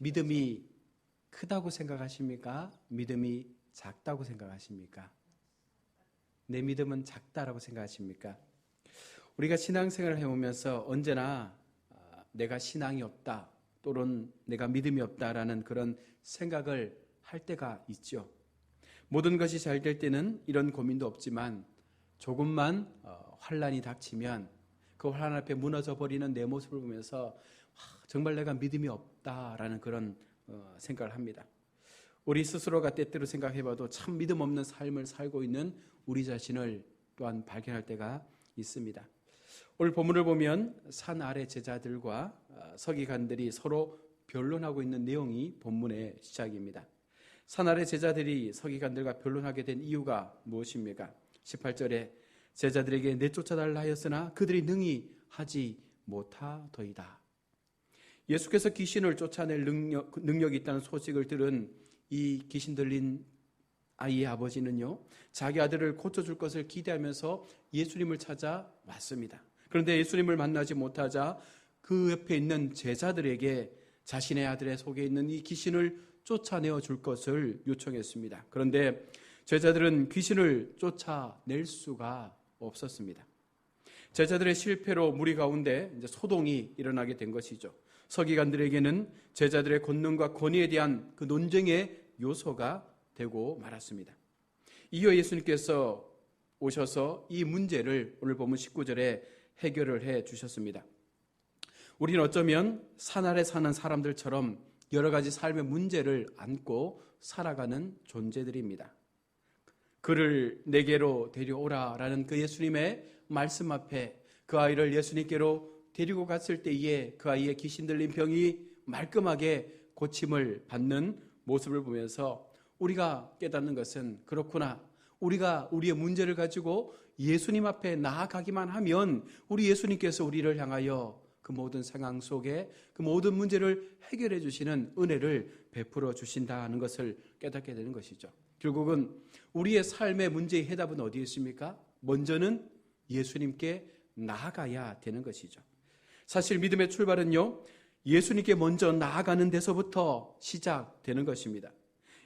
믿음이 크다고 생각하십니까? 믿음이 작다고 생각하십니까? 내 믿음은 작다라고 생각하십니까? 우리가 신앙생활을 해오면서 언제나 아, 내가 신앙이 없다 또는 내가 믿음이 없다라는 그런 생각을 할 때가 있죠. 모든 것이 잘 될 때는 이런 고민도 없지만 조금만 어, 환란이 닥치면 그 환란 앞에 무너져 버리는 내 모습을 보면서 정말 내가 믿음이 없다라는 그런 어, 생각을 합니다. 우리 스스로가 때때로 생각해봐도 참 믿음 없는 삶을 살고 있는 우리 자신을 또한 발견할 때가 있습니다. 오늘 본문을 보면 산 아래 제자들과 어, 서기관들이 서로 변론하고 있는 내용이 본문의 시작입니다. 산 아래 제자들이 서기관들과 변론하게 된 이유가 무엇입니까? 18절에 제자들에게 내쫓아달라 하였으나 그들이 능히 하지 못하더이다. 예수께서 귀신을 쫓아낼 능력, 능력이 있다는 소식을 들은 이 귀신 들린 아이의 아버지는요, 자기 아들을 고쳐줄 것을 기대하면서 예수님을 찾아 왔습니다. 그런데 예수님을 만나지 못하자 그 옆에 있는 제자들에게 자신의 아들의 속에 있는 이 귀신을 쫓아내어 줄 것을 요청했습니다. 그런데 제자들은 귀신을 쫓아낼 수가 없었습니다. 제자들의 실패로 무리 가운데 소동이 일어나게 된 것이죠. 서기관들에게는 제자들의 권능과 권위에 대한 그 논쟁의 요소가 되고 말았습니다. 이어 예수님께서 오셔서 이 문제를 오늘 보면 19절에 해결을 해 주셨습니다. 우리는 어쩌면 산 아래 사는 사람들처럼 여러 가지 삶의 문제를 안고 살아가는 존재들입니다. 그를 내게로 데려오라라는 그 예수님의 말씀 앞에 그 아이를 예수님께로 데리고 갔을 때에 그 아이의 귀신 들린 병이 말끔하게 고침을 받는 모습을 보면서 우리가 깨닫는 것은 그렇구나. 우리가 우리의 문제를 가지고 예수님 앞에 나아가기만 하면 우리 예수님께서 우리를 향하여 그 모든 상황 속에 그 모든 문제를 해결해 주시는 은혜를 베풀어 주신다는 것을 깨닫게 되는 것이죠. 결국은 우리의 삶의 문제의 해답은 어디에 있습니까? 먼저는 예수님께 나아가야 되는 것이죠. 사실 믿음의 출발은요, 예수님께 먼저 나아가는 데서부터 시작되는 것입니다.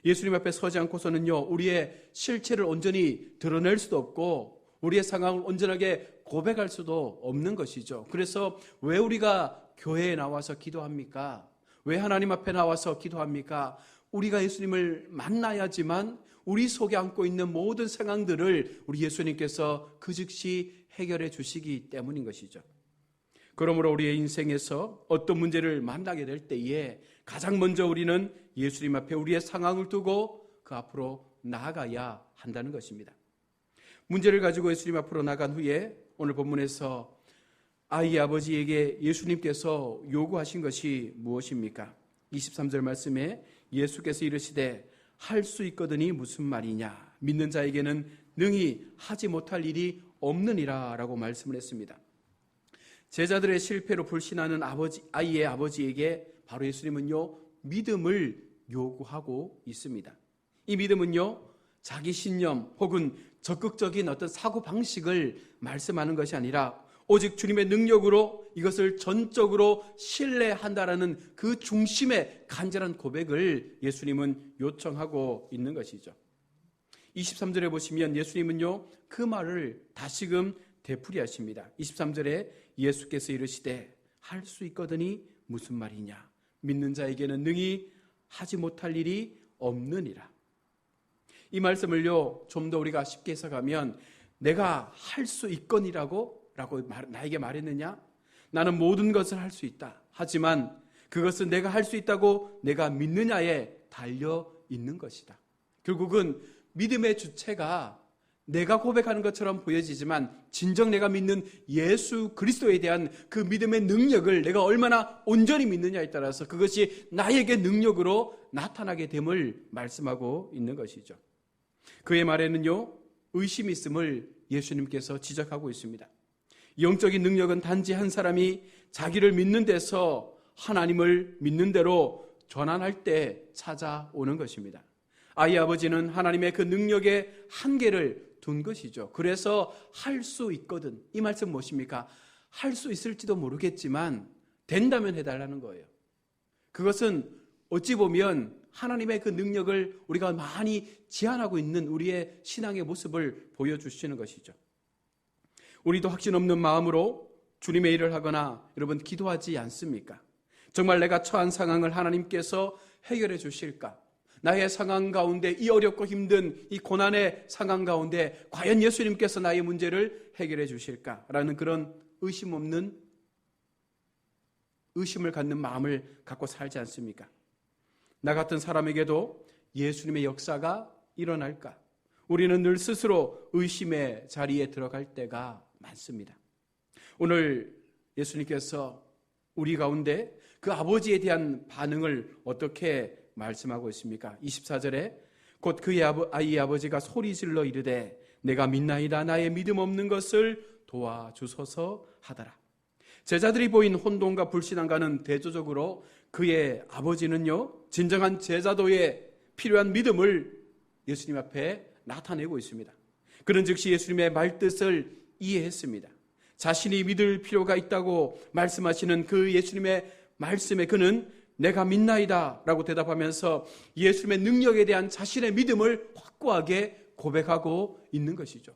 예수님 앞에 서지 않고서는요, 우리의 실체를 온전히 드러낼 수도 없고, 우리의 상황을 온전하게 고백할 수도 없는 것이죠. 그래서 왜 우리가 교회에 나와서 기도합니까? 왜 하나님 앞에 나와서 기도합니까? 우리가 예수님을 만나야지만 우리 속에 안고 있는 모든 상황들을 우리 예수님께서 그 즉시 해결해 주시기 때문인 것이죠. 그러므로 우리의 인생에서 어떤 문제를 만나게 될 때에 가장 먼저 우리는 예수님 앞에 우리의 상황을 두고 그 앞으로 나아가야 한다는 것입니다. 문제를 가지고 예수님 앞으로 나간 후에 오늘 본문에서 아이의 아버지에게 예수님께서 요구하신 것이 무엇입니까? 23절 말씀에 예수께서 이르시되 할 수 있거든이 무슨 말이냐? 믿는 자에게는 능히 하지 못할 일이 없느니라 라고 말씀을 했습니다. 제자들의 실패로 불신하는 아버지, 아이의 아버지에게 바로 예수님은요, 믿음을 요구하고 있습니다. 이 믿음은요, 자기 신념 혹은 적극적인 어떤 사고 방식을 말씀하는 것이 아니라 오직 주님의 능력으로 이것을 전적으로 신뢰한다라는 그 중심의 간절한 고백을 예수님은 요청하고 있는 것이죠. 23절에 보시면 예수님은요, 그 말을 다시금 되풀이하십니다. 23절에 예수께서 이르시되 할 수 있거든이 무슨 말이냐? 믿는 자에게는 능히 하지 못할 일이 없느니라. 이 말씀을요, 좀 더 우리가 쉽게 해석하면 내가 할 수 있거니라고 라고 나에게 말했느냐? 나는 모든 것을 할 수 있다. 하지만 그것은 내가 할 수 있다고 내가 믿느냐에 달려 있는 것이다. 결국은 믿음의 주체가 내가 고백하는 것처럼 보여지지만 진정 내가 믿는 예수 그리스도에 대한 그 믿음의 능력을 내가 얼마나 온전히 믿느냐에 따라서 그것이 나에게 능력으로 나타나게 됨을 말씀하고 있는 것이죠. 그의 말에는요, 의심이 있음을 예수님께서 지적하고 있습니다. 영적인 능력은 단지 한 사람이 자기를 믿는 데서 하나님을 믿는 대로 전환할 때 찾아오는 것입니다. 아이 아버지는 하나님의 그 능력의 한계를 둔 것이죠. 그래서 할 수 있거든. 이 말씀 무엇입니까? 할 수 있을지도 모르겠지만 된다면 해달라는 거예요. 그것은 어찌 보면 하나님의 그 능력을 우리가 많이 지향하고 있는 우리의 신앙의 모습을 보여주시는 것이죠. 우리도 확신 없는 마음으로 주님의 일을 하거나 여러분 기도하지 않습니까? 정말 내가 처한 상황을 하나님께서 해결해 주실까? 나의 상황 가운데 이 어렵고 힘든 이 고난의 상황 가운데 과연 예수님께서 나의 문제를 해결해 주실까라는 그런 의심 없는 의심을 갖는 마음을 갖고 살지 않습니까? 나 같은 사람에게도 예수님의 역사가 일어날까? 우리는 늘 스스로 의심의 자리에 들어갈 때가 많습니다. 오늘 예수님께서 우리 가운데 그 아버지에 대한 반응을 어떻게 말씀하고 있습니까? 24절에 곧 그의 아이 아버지가 소리 질러 이르되 내가 믿나이다 나의 믿음 없는 것을 도와주소서 하더라. 제자들이 보인 혼돈과 불신앙과는 대조적으로 그의 아버지는요, 진정한 제자도에 필요한 믿음을 예수님 앞에 나타내고 있습니다. 그런 즉시 예수님의 말뜻을 이해했습니다. 자신이 믿을 필요가 있다고 말씀하시는 그 예수님의 말씀에 그는 내가 믿나이다 라고 대답하면서 예수님의 능력에 대한 자신의 믿음을 확고하게 고백하고 있는 것이죠.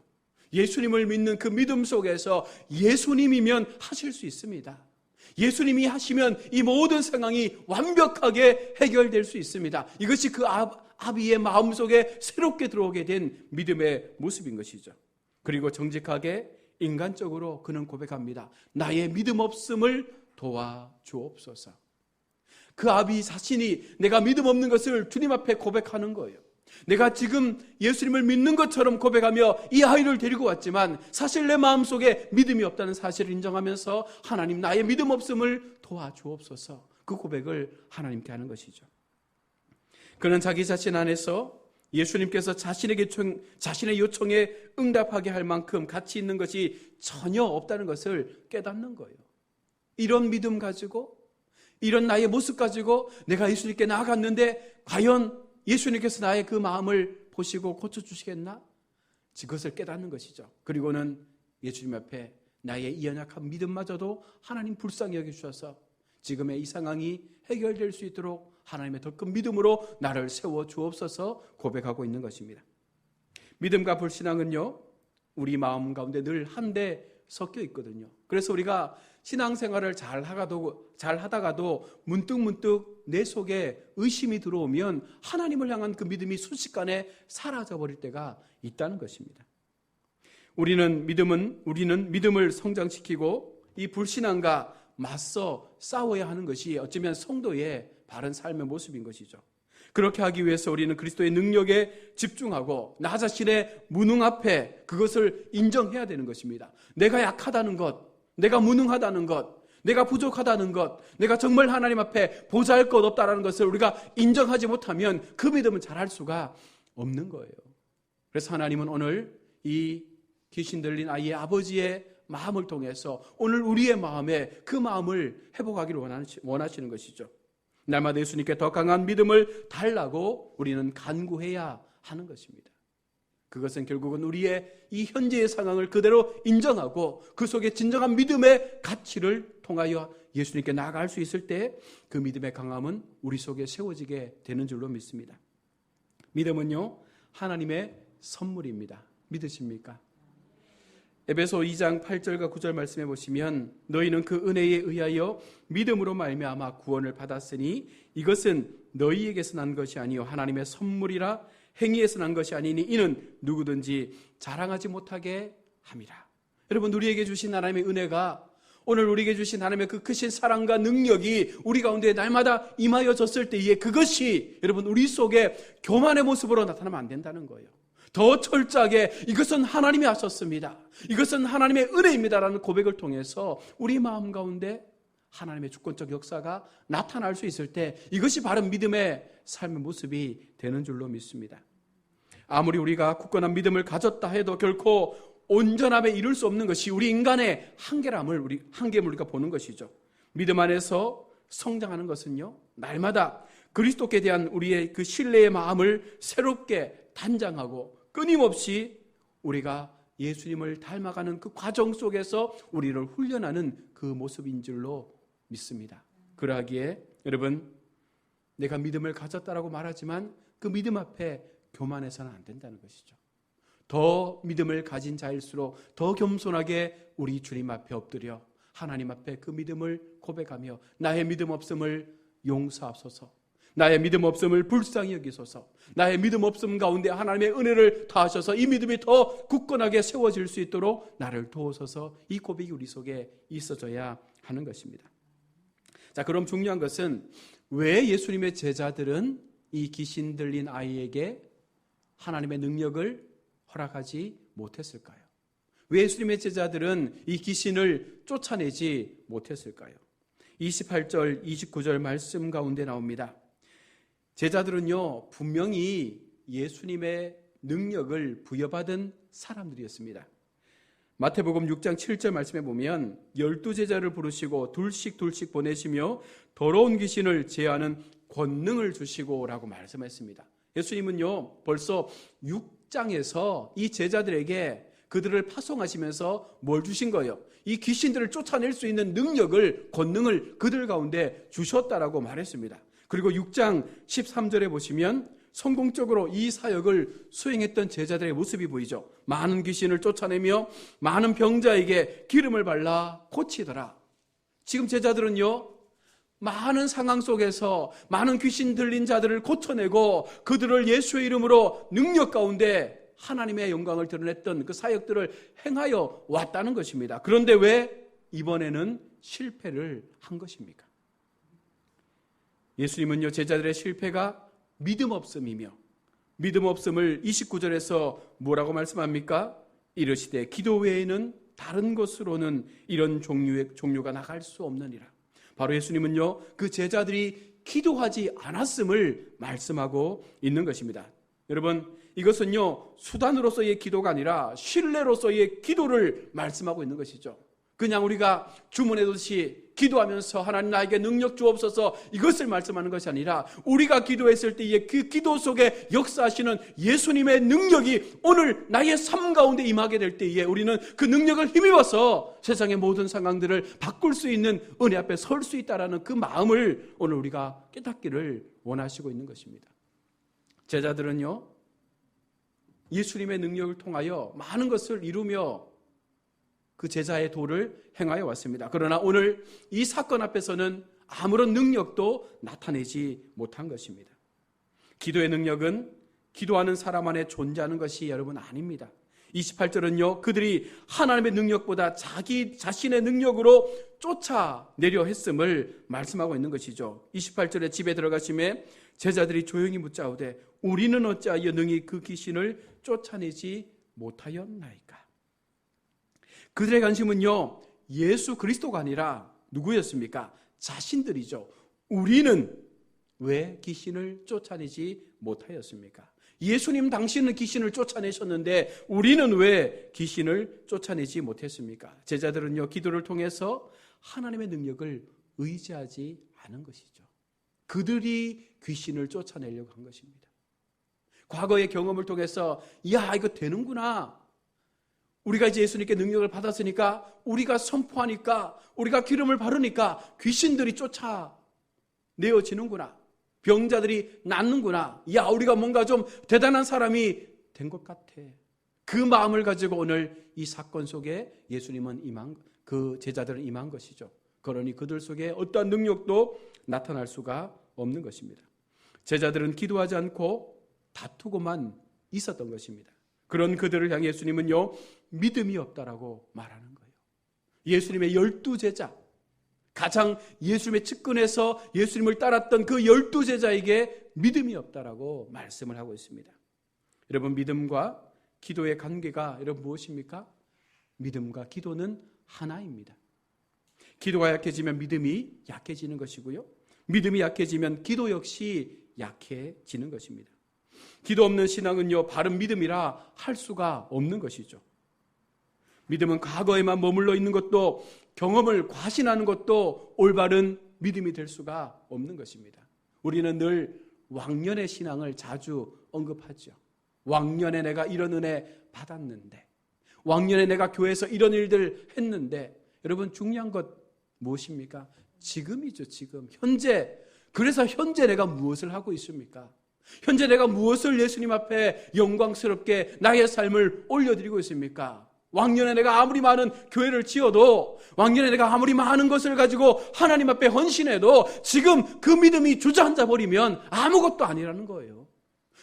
예수님을 믿는 그 믿음 속에서 예수님이면 하실 수 있습니다. 예수님이 하시면 이 모든 상황이 완벽하게 해결될 수 있습니다. 이것이 그 아비의 마음속에 새롭게 들어오게 된 믿음의 모습인 것이죠. 그리고 정직하게 인간적으로 그는 고백합니다. 나의 믿음 없음을 도와 주옵소서. 그 아비 자신이 내가 믿음 없는 것을 주님 앞에 고백하는 거예요. 내가 지금 예수님을 믿는 것처럼 고백하며 이 아이를 데리고 왔지만 사실 내 마음속에 믿음이 없다는 사실을 인정하면서 하나님 나의 믿음 없음을 도와주옵소서 그 고백을 하나님께 하는 것이죠. 그는 자기 자신 안에서 예수님께서 자신에게 총, 자신의 요청에 응답하게 할 만큼 가치 있는 것이 전혀 없다는 것을 깨닫는 거예요. 이런 믿음 가지고 이런 나의 모습 가지고 내가 예수님께 나아갔는데 과연 예수님께서 나의 그 마음을 보시고 고쳐주시겠나? 그것을 깨닫는 것이죠. 그리고는 예수님 앞에 나의 이 연약한 믿음마저도 하나님 불쌍히 여겨주셔서 지금의 이 상황이 해결될 수 있도록 하나님의 더 큰 믿음으로 나를 세워 주옵소서 고백하고 있는 것입니다. 믿음과 불신앙은요, 우리 마음 가운데 늘 한데 섞여 있거든요. 그래서 우리가 신앙생활을 잘 하다가도, 잘 하다가도 문득문득 내 속에 의심이 들어오면 하나님을 향한 그 믿음이 순식간에 사라져 버릴 때가 있다는 것입니다. 우리는 믿음은, 우리는 믿음을 성장시키고 이 불신앙과 맞서 싸워야 하는 것이 어쩌면 성도의 바른 삶의 모습인 것이죠. 그렇게 하기 위해서 우리는 그리스도의 능력에 집중하고 나 자신의 무능 앞에 그것을 인정해야 되는 것입니다. 내가 약하다는 것, 내가 무능하다는 것, 내가 부족하다는 것, 내가 정말 하나님 앞에 보잘 것 없다라는 것을 우리가 인정하지 못하면 그 믿음은 잘할 수가 없는 거예요. 그래서 하나님은 오늘 이 귀신 들린 아이의 아버지의 마음을 통해서 오늘 우리의 마음에 그 마음을 회복하기를 원하시는 것이죠. 날마다 예수님께 더 강한 믿음을 달라고 우리는 간구해야 하는 것입니다. 그것은 결국은 우리의 이 현재의 상황을 그대로 인정하고 그 속에 진정한 믿음의 가치를 통하여 예수님께 나아갈 수 있을 때 그 믿음의 강함은 우리 속에 세워지게 되는 줄로 믿습니다. 믿음은요, 하나님의 선물입니다. 믿으십니까? 에베소 2장 8절과 9절 말씀해 보시면 너희는 그 은혜에 의하여 믿음으로 말미암아 구원을 받았으니 이것은 너희에게서 난 것이 아니요 하나님의 선물이라 행위에서 난 것이 아니니 이는 누구든지 자랑하지 못하게 함이라. 여러분 우리에게 주신 하나님의 은혜가 오늘 우리에게 주신 하나님의 그 크신 사랑과 능력이 우리 가운데 날마다 임하여졌을 때에 그것이 여러분 우리 속에 교만의 모습으로 나타나면 안 된다는 거예요. 더 철저하게 이것은 하나님이 하셨습니다. 이것은 하나님의 은혜입니다라는 고백을 통해서 우리 마음 가운데 하나님의 주권적 역사가 나타날 수 있을 때 이것이 바른 믿음의 삶의 모습이 되는 줄로 믿습니다. 아무리 우리가 굳건한 믿음을 가졌다 해도 결코 온전함에 이룰 수 없는 것이 우리 인간의 한계람을 우리 한계를 우리가 보는 것이죠. 믿음 안에서 성장하는 것은요 날마다 그리스도께 대한 우리의 그 신뢰의 마음을 새롭게 단장하고 끊임없이 우리가 예수님을 닮아가는 그 과정 속에서 우리를 훈련하는 그 모습인 줄로 믿습니다. 그러하기에 여러분 내가 믿음을 가졌다라고 말하지만 그 믿음 앞에 교만해서는 안 된다는 것이죠. 더 믿음을 가진 자일수록 더 겸손하게 우리 주님 앞에 엎드려 하나님 앞에 그 믿음을 고백하며 나의 믿음 없음을 용서하소서. 나의 믿음 없음을 불쌍히 여기소서. 나의 믿음 없음 가운데 하나님의 은혜를 다하셔서 이 믿음이 더 굳건하게 세워질 수 있도록 나를 도우소서. 이 고백이 우리 속에 있어져야 하는 것입니다. 자, 그럼 중요한 것은 왜 예수님의 제자들은 이 귀신 들린 아이에게 하나님의 능력을 허락하지 못했을까요? 왜 예수님의 제자들은 이 귀신을 쫓아내지 못했을까요? 28절, 29절 말씀 가운데 나옵니다. 제자들은요, 분명히 예수님의 능력을 부여받은 사람들이었습니다. 마태복음 6장 7절 말씀에 보면 열두 제자를 부르시고 둘씩 둘씩 보내시며 더러운 귀신을 제하는 권능을 주시고라고 말씀했습니다. 예수님은요 벌써 6장에서 이 제자들에게 그들을 파송하시면서 뭘 주신 거예요? 이 귀신들을 쫓아낼 수 있는 능력을 권능을 그들 가운데 주셨다라고 말했습니다. 그리고 6장 13절에 보시면 성공적으로 이 사역을 수행했던 제자들의 모습이 보이죠. 많은 귀신을 쫓아내며 많은 병자에게 기름을 발라 고치더라. 지금 제자들은요, 많은 상황 속에서 많은 귀신 들린 자들을 고쳐내고 그들을 예수의 이름으로 능력 가운데 하나님의 영광을 드러냈던 그 사역들을 행하여 왔다는 것입니다. 그런데 왜 이번에는 실패를 한 것입니까? 예수님은요, 제자들의 실패가 믿음 없음이며 믿음 없음을 29절에서 뭐라고 말씀합니까? 이르시되 기도 외에는 다른 것으로는 이런 종류의 종류가 나갈 수 없느니라. 바로 예수님은요, 그 제자들이 기도하지 않았음을 말씀하고 있는 것입니다. 여러분, 이것은요, 수단으로서의 기도가 아니라 신뢰로서의 기도를 말씀하고 있는 것이죠. 그냥 우리가 주문해듯이 기도하면서 하나님 나에게 능력 주옵소서 이것을 말씀하는 것이 아니라 우리가 기도했을 때의 그 기도 속에 역사하시는 예수님의 능력이 오늘 나의 삶 가운데 임하게 될 때에 우리는 그 능력을 힘입어서 세상의 모든 상황들을 바꿀 수 있는 은혜 앞에 설 수 있다라는 그 마음을 오늘 우리가 깨닫기를 원하시고 있는 것입니다. 제자들은요 예수님의 능력을 통하여 많은 것을 이루며 그 제자의 도를 행하여 왔습니다. 그러나 오늘 이 사건 앞에서는 아무런 능력도 나타내지 못한 것입니다. 기도의 능력은 기도하는 사람 안에 존재하는 것이 여러분 아닙니다. 28절은요, 그들이 하나님의 능력보다 자기 자신의 능력으로 쫓아내려 했음을 말씀하고 있는 것이죠. 28절에 집에 들어가심에 제자들이 조용히 묻자오되 우리는 어찌하여 능히 그 귀신을 쫓아내지 못하였나이까? 그들의 관심은요, 예수 그리스도가 아니라 누구였습니까? 자신들이죠. 우리는 왜 귀신을 쫓아내지 못하였습니까? 예수님 당신은 귀신을 쫓아내셨는데 우리는 왜 귀신을 쫓아내지 못했습니까? 제자들은요, 기도를 통해서 하나님의 능력을 의지하지 않은 것이죠. 그들이 귀신을 쫓아내려고 한 것입니다. 과거의 경험을 통해서, 야, 이거 되는구나. 우리가 이제 예수님께 능력을 받았으니까 우리가 선포하니까 우리가 기름을 바르니까 귀신들이 쫓아 내어지는구나. 병자들이 낫는구나. 야, 우리가 뭔가 좀 대단한 사람이 된 것 같아. 그 마음을 가지고 오늘 이 사건 속에 예수님은 임한, 그 제자들은 임한 것이죠. 그러니 그들 속에 어떠한 능력도 나타날 수가 없는 것입니다. 제자들은 기도하지 않고 다투고만 있었던 것입니다. 그런 그들을 향해 예수님은요, 믿음이 없다라고 말하는 거예요. 예수님의 열두 제자, 가장 예수님의 측근에서 예수님을 따랐던 그 열두 제자에게 믿음이 없다라고 말씀을 하고 있습니다. 여러분, 믿음과 기도의 관계가 여러분 무엇입니까? 믿음과 기도는 하나입니다. 기도가 약해지면 믿음이 약해지는 것이고요. 믿음이 약해지면 기도 역시 약해지는 것입니다. 기도 없는 신앙은요, 바른 믿음이라 할 수가 없는 것이죠. 믿음은 과거에만 머물러 있는 것도 경험을 과신하는 것도 올바른 믿음이 될 수가 없는 것입니다. 우리는 늘 왕년의 신앙을 자주 언급하죠. 왕년에 내가 이런 은혜 받았는데, 왕년에 내가 교회에서 이런 일들 했는데, 여러분 중요한 것 무엇입니까? 지금이죠, 지금. 현재 그래서 현재 내가 무엇을 하고 있습니까? 현재 내가 무엇을 예수님 앞에 영광스럽게 나의 삶을 올려드리고 있습니까? 왕년에 내가 아무리 많은 교회를 지어도 왕년에 내가 아무리 많은 것을 가지고 하나님 앞에 헌신해도 지금 그 믿음이 주저앉아 버리면 아무것도 아니라는 거예요.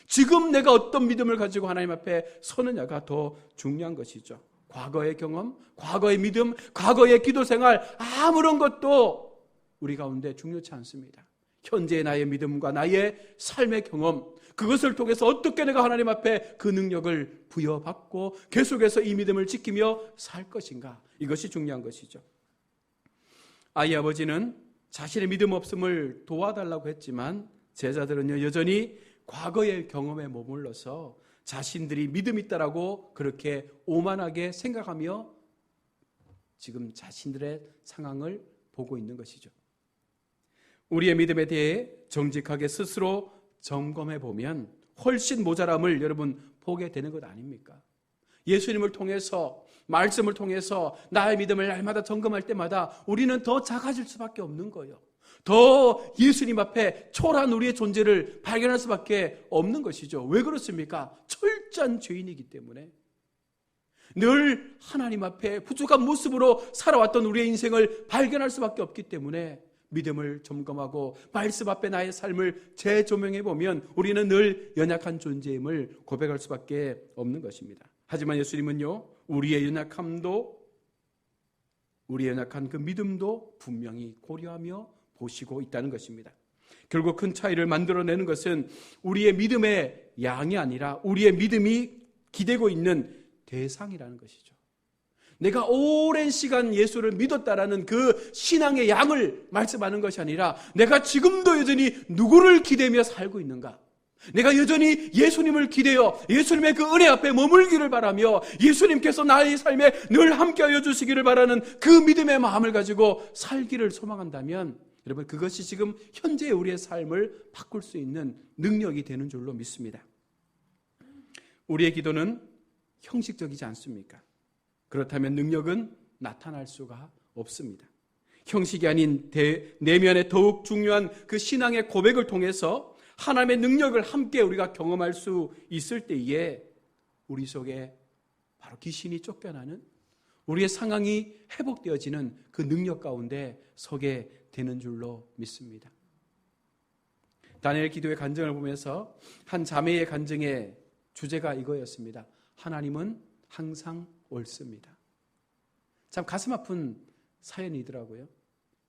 지금 내가 어떤 믿음을 가지고 하나님 앞에 서느냐가 더 중요한 것이죠. 과거의 경험, 과거의 믿음, 과거의 기도 생활 아무런 것도 우리 가운데 중요치 않습니다. 현재의 나의 믿음과 나의 삶의 경험, 그것을 통해서 어떻게 내가 하나님 앞에 그 능력을 부여받고 계속해서 이 믿음을 지키며 살 것인가. 이것이 중요한 것이죠. 아이 아버지는 자신의 믿음 없음을 도와달라고 했지만 제자들은요, 여전히 과거의 경험에 머물러서 자신들이 믿음 있다라고 그렇게 오만하게 생각하며 지금 자신들의 상황을 보고 있는 것이죠. 우리의 믿음에 대해 정직하게 스스로 점검해 보면 훨씬 모자람을 여러분 보게 되는 것 아닙니까? 예수님을 통해서 말씀을 통해서 나의 믿음을 날마다 점검할 때마다 우리는 더 작아질 수밖에 없는 거예요. 더 예수님 앞에 초라한 우리의 존재를 발견할 수밖에 없는 것이죠. 왜 그렇습니까? 철저한 죄인이기 때문에. 늘 하나님 앞에 부족한 모습으로 살아왔던 우리의 인생을 발견할 수밖에 없기 때문에 믿음을 점검하고 말씀 앞에 나의 삶을 재조명해 보면 우리는 늘 연약한 존재임을 고백할 수밖에 없는 것입니다. 하지만 예수님은요, 우리의 연약함도 우리의 연약한 그 믿음도 분명히 고려하며 보시고 있다는 것입니다. 결국 큰 차이를 만들어내는 것은 우리의 믿음의 양이 아니라 우리의 믿음이 기대고 있는 대상이라는 것이죠. 내가 오랜 시간 예수를 믿었다라는 그 신앙의 양을 말씀하는 것이 아니라 내가 지금도 여전히 누구를 기대며 살고 있는가? 내가 여전히 예수님을 기대어 예수님의 그 은혜 앞에 머물기를 바라며 예수님께서 나의 삶에 늘 함께하여 주시기를 바라는 그 믿음의 마음을 가지고 살기를 소망한다면 여러분 그것이 지금 현재 우리의 삶을 바꿀 수 있는 능력이 되는 줄로 믿습니다. 우리의 기도는 형식적이지 않습니까? 그렇다면 능력은 나타날 수가 없습니다. 형식이 아닌 대, 내면의 더욱 중요한 그 신앙의 고백을 통해서 하나님의 능력을 함께 우리가 경험할 수 있을 때에 우리 속에 바로 귀신이 쫓겨나는 우리의 상황이 회복되어지는 그 능력 가운데 서게 되는 줄로 믿습니다. 다니엘 기도의 간증을 보면서 한 자매의 간증의 주제가 이거였습니다. 하나님은 항상 옳습니다. 참 가슴 아픈 사연이더라고요.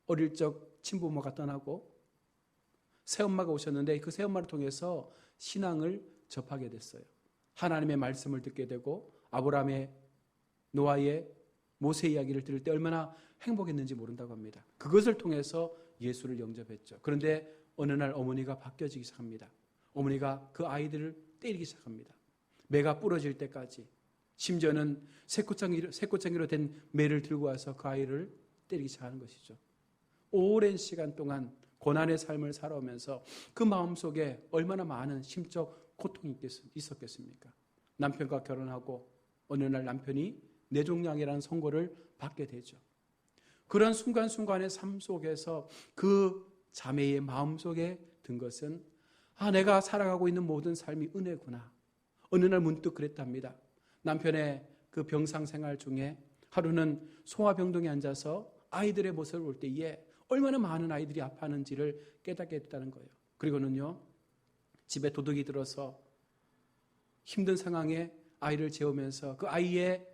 어릴 적 친부모가 떠나고 새엄마가 오셨는데 그 새엄마를 통해서 신앙을 접하게 됐어요. 하나님의 말씀을 듣게 되고 아브라함의 노아의 모세 이야기를 들을 때 얼마나 행복했는지 모른다고 합니다. 그것을 통해서 예수를 영접했죠. 그런데 어느 날 어머니가 바뀌어지기 시작합니다. 어머니가 그 아이들을 때리기 시작합니다. 매가 부러질 때까지 심지어는 새꼬챙이로, 새꼬챙이로 된 매를 들고 와서 그 아이를 때리기 시작하는 것이죠. 오랜 시간 동안 고난의 삶을 살아오면서 그 마음속에 얼마나 많은 심적 고통이 있었겠습니까? 남편과 결혼하고 어느 날 남편이 내종량이라는 선고를 받게 되죠. 그런 순간순간의 삶 속에서 그 자매의 마음속에 든 것은 아, 내가 살아가고 있는 모든 삶이 은혜구나. 어느 날 문득 그랬답니다. 남편의 그 병상 생활 중에 하루는 소아병동에 앉아서 아이들의 모습을 볼 때에 얼마나 많은 아이들이 아파하는지를 깨닫게 됐다는 거예요. 그리고는요, 집에 도둑이 들어서 힘든 상황에 아이를 재우면서 그 아이의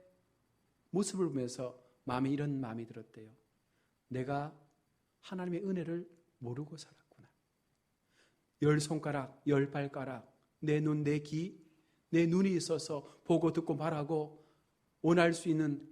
모습을 보면서 마음에 이런 마음이 들었대요. 내가 하나님의 은혜를 모르고 살았구나. 열 손가락, 열 발가락, 내 눈, 내 귀, 내 눈이 있어서 보고 듣고 말하고 원할 수 있는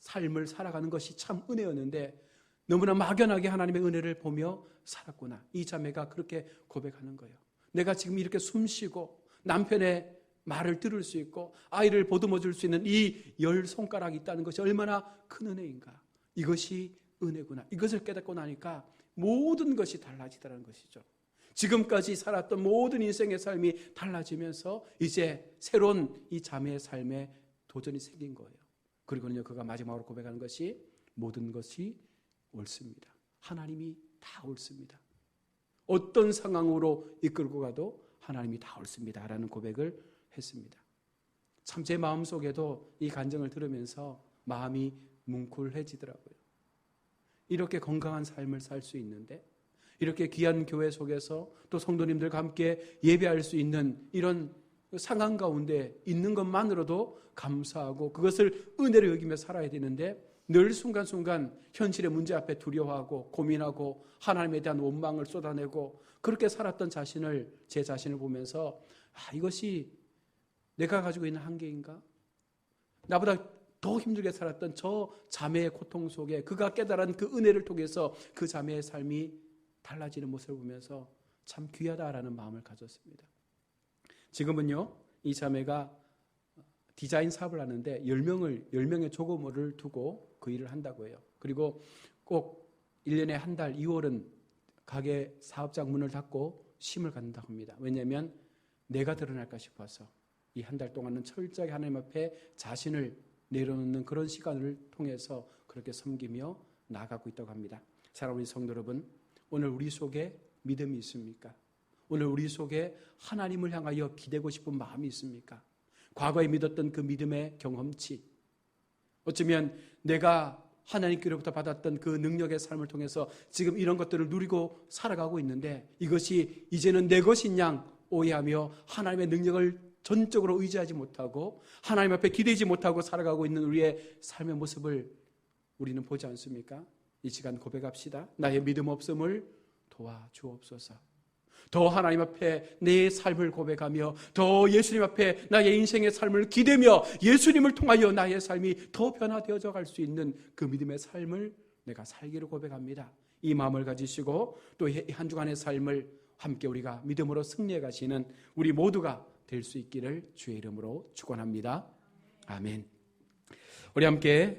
삶을 살아가는 것이 참 은혜였는데 너무나 막연하게 하나님의 은혜를 보며 살았구나. 이 자매가 그렇게 고백하는 거예요. 내가 지금 이렇게 숨 쉬고 남편의 말을 들을 수 있고 아이를 보듬어 줄 수 있는 이 열 손가락이 있다는 것이 얼마나 큰 은혜인가. 이것이 은혜구나. 이것을 깨닫고 나니까 모든 것이 달라지다는 것이죠. 지금까지 살았던 모든 인생의 삶이 달라지면서 이제 새로운 이 자매의 삶에 도전이 생긴 거예요. 그리고는요, 그가 마지막으로 고백하는 것이 모든 것이 옳습니다. 하나님이 다 옳습니다. 어떤 상황으로 이끌고 가도 하나님이 다 옳습니다 라는 고백을 했습니다. 참 제 마음 속에도 이 간증을 들으면서 마음이 뭉클해지더라고요. 이렇게 건강한 삶을 살 수 있는데 이렇게 귀한 교회 속에서 또 성도님들과 함께 예배할 수 있는 이런 상황 가운데 있는 것만으로도 감사하고 그것을 은혜로 여기며 살아야 되는데 늘 순간순간 현실의 문제 앞에 두려워하고 고민하고 하나님에 대한 원망을 쏟아내고 그렇게 살았던 자신을 제 자신을 보면서 아 이것이 내가 가지고 있는 한계인가? 나보다 더 힘들게 살았던 저 자매의 고통 속에 그가 깨달은 그 은혜를 통해서 그 자매의 삶이 달라지는 모습을 보면서 참 귀하다라는 마음을 가졌습니다. 지금은요, 이 자매가 디자인 사업을 하는데 10명을, 10명의 조거모를 두고 그 일을 한다고 해요. 그리고 꼭 1년에 한 달, 2월은 가게 사업장 문을 닫고 심을 갖는다고 합니다. 왜냐하면 내가 드러날까 싶어서 이 한 달 동안은 철저하게 하나님 앞에 자신을 내려놓는 그런 시간을 통해서 그렇게 섬기며 나가고 있다고 합니다. 사랑하는 성도 여러분, 오늘 우리 속에 믿음이 있습니까? 오늘 우리 속에 하나님을 향하여 기대고 싶은 마음이 있습니까? 과거에 믿었던 그 믿음의 경험치. 어쩌면 내가 하나님께로부터 받았던 그 능력의 삶을 통해서 지금 이런 것들을 누리고 살아가고 있는데 이것이 이제는 내 것인 양 오해하며 하나님의 능력을 전적으로 의지하지 못하고 하나님 앞에 기대지 못하고 살아가고 있는 우리의 삶의 모습을 우리는 보지 않습니까? 이 시간 고백합시다. 나의 믿음 없음을 도와주옵소서. 더 하나님 앞에 내 삶을 고백하며 더 예수님 앞에 나의 인생의 삶을 기대며 예수님을 통하여 나의 삶이 더 변화되어져 갈 수 있는 그 믿음의 삶을 내가 살기를 고백합니다. 이 마음을 가지시고 또 한 주간의 삶을 함께 우리가 믿음으로 승리해 가시는 우리 모두가 될 수 있기를 주의 이름으로 축원합니다. 아멘. 우리 함께